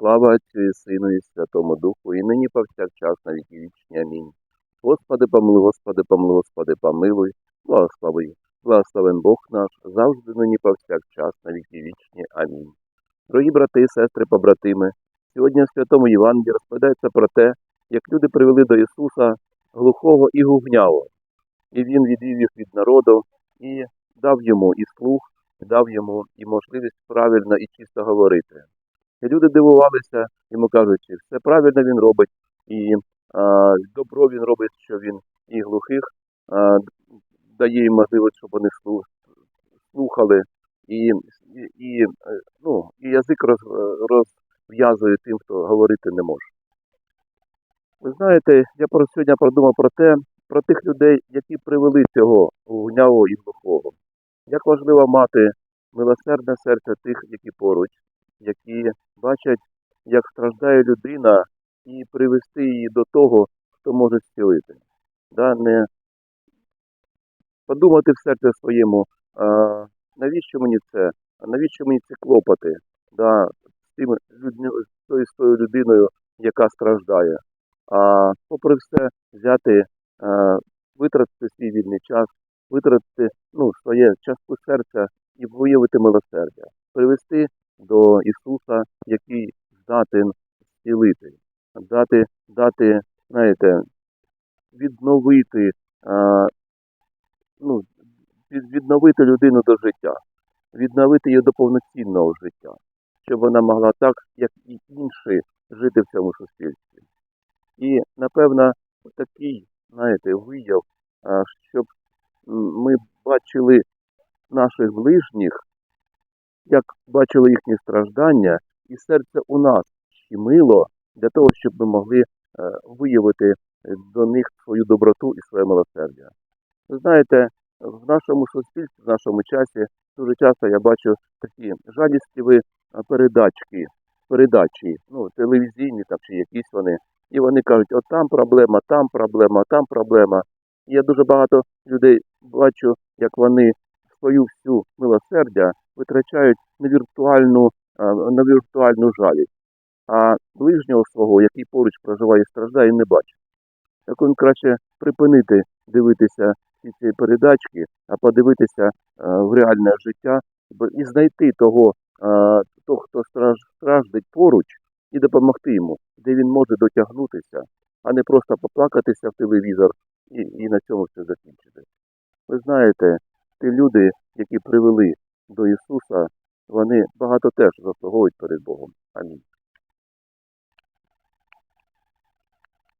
Слава Отцю і Сину і Святому Духу, і нині повсякчас на віки вічні. Амінь. Господи, помилуй, Господи, помилуй, Господи, помилуй, благослови. Благословен Бог наш, завжди нині повсякчас на віки вічні. Амінь. Дорогі брати і сестри, побратими, сьогодні в Святому Євангелії розповідається про те, як люди привели до Ісуса глухого і гугнявого. І Він відвів їх від народу і дав йому і слух, дав йому і можливість правильно і чисто говорити. І люди дивувалися, йому кажучи, все правильно він робить, і а, добро він робить, що він і глухих а, дає їм можливість, щоб вони слухали, і, і, е, ну, і язик роз, розв'язує тим, хто говорити не може. Ви знаєте, я сьогодні продумав про те, про тих людей, які привели цього гнявого і глухого. Як важливо мати милосердне серце тих, які поруч, які бачать, як страждає людина, і привести її до того, хто може зцілити. Да, не подумати в серці своєму, а, навіщо мені це, навіщо мені ці клопоти да, з, тим, з тою людиною, яка страждає. А попри все, взяти, а, витратити свій вільний час, витратити ну, своє частку серця і виявити милосердя, привести до Ісуса, який здатен зцілити, дати, дати, знаєте, відновити, ну, відновити людину до життя, відновити її до повноцінного життя, щоб вона могла так, як і інші, жити в цьому суспільстві. І, напевно, такий, знаєте, вияв, щоб ми бачили наших ближніх, як бачили їхні страждання, і серце у нас щемило для того, щоб ми могли е, виявити е, до них свою доброту і своє милосердя. Ви знаєте, в нашому суспільстві, в нашому часі дуже часто я бачу такі жалістливі передачки, передачі, ну, телевізійні там чи якісь вони. І вони кажуть, от там проблема, там проблема, там проблема. І я дуже багато людей бачу, як вони свою всю милосердя витрачають на віртуальну, на віртуальну жалість, а ближнього свого, який поруч проживає і страждає, не бачить. Так він краще припинити дивитися всі ці передачки, а подивитися е, в реальне життя і знайти того, е, того хто страж, страждить поруч, і допомогти йому, де він може дотягнутися, а не просто поплакатися в телевізор і, і на цьому все закінчити. Ви знаєте, ті люди, які привели до Ісуса, вони багато теж заслуговують перед Богом.